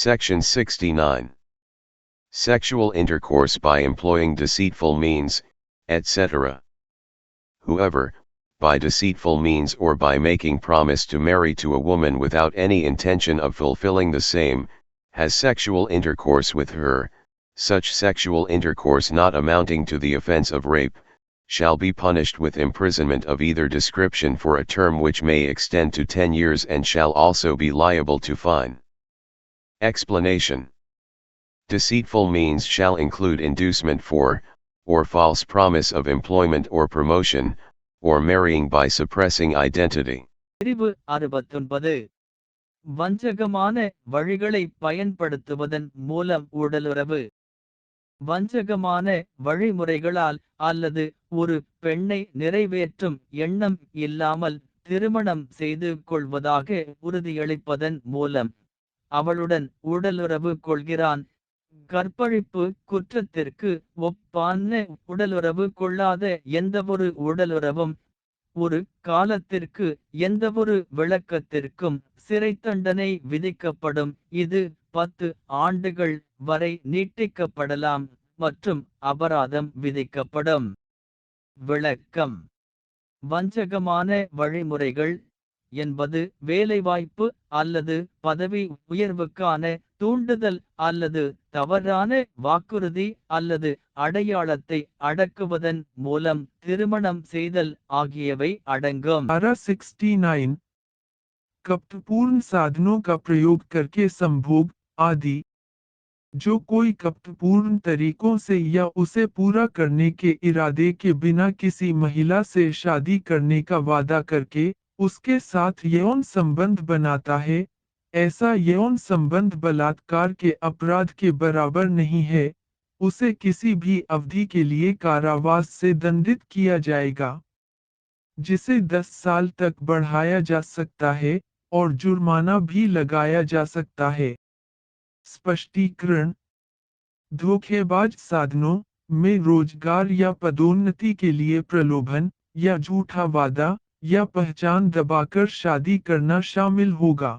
Section 69. Sexual intercourse by employing deceitful means, etc. Whoever, by deceitful means or by making promise to marry to a woman without any intention of fulfilling the same, has sexual intercourse with her, such sexual intercourse not amounting to the offense of rape, shall be punished with imprisonment of either description for a term which may extend to 10 years and shall also be liable to fine. Explanation Deceitful means shall include inducement for, or false promise of employment or promotion, or marrying by suppressing identity. பிரிவு அறுபத்தொன்பது வஞ்சகமான வழிகளை பயன்படுத்துவதன் மூலம் உடலுறவு வஞ்சகமான வழிமுறைகளால் அல்லது ஒரு பெண்ணை நிறைவேற்றும் எண்ணம் இல்லாமல் திருமணம் செய்து கொள்வதாக உறுதியளிப்பதன் மூலம் அவளுடன் உடலுறவு கொள்கிறான். கற்பழிப்பு குற்றத்திற்கு ஒப்பான உடலுறவு கொள்ளாத எந்தவொரு உடலுறவும் ஒரு காலத்திற்கு எந்தவொரு விளக்கத்திற்கும் சிறை தண்டனை விதிக்கப்படும். இது பத்து ஆண்டுகள் வரை நீட்டிக்கப்படலாம் மற்றும் அபராதம் விதிக்கப்படும். விளக்கம். வஞ்சகமான வழிமுறைகள் என்பது வேலைவாய்ப்பு அல்லது பதவி உயர்வுக்கான தூண்டுதல் அல்லது தவறான வாக்குறுதி அல்லது அடையாளத்தை அடக்குவதன் மூலம் திருமணம் செய்தல் ஆகியவை அடங்கும் धारा 69 कपटपूर्ण साधनों का प्रयोग करके संभोग आदि जो कोई कपटपूर्ण तरीकों से या उसे पूरा करने के इरादे के बिना किसी महिला से शादी करने का वादा करके उसके साथ यौन संबंध बनाता है, ऐसा यौन संबंध बलात्कार के अपराध के बराबर नहीं है, उसे किसी भी अवधि के लिए कारावास से दंडित किया जाएगा, जिसे 10 साल तक बढ़ाया जा सकता है और जुर्माना भी लगाया जा सकता है। स्पष्टीकरण, धोखेबाज साधनों में रोज़गार या पदोन्नति के लिए प्रलोभन या झूठा वादा या पहचान दबाकर शादी करना शामिल होगा।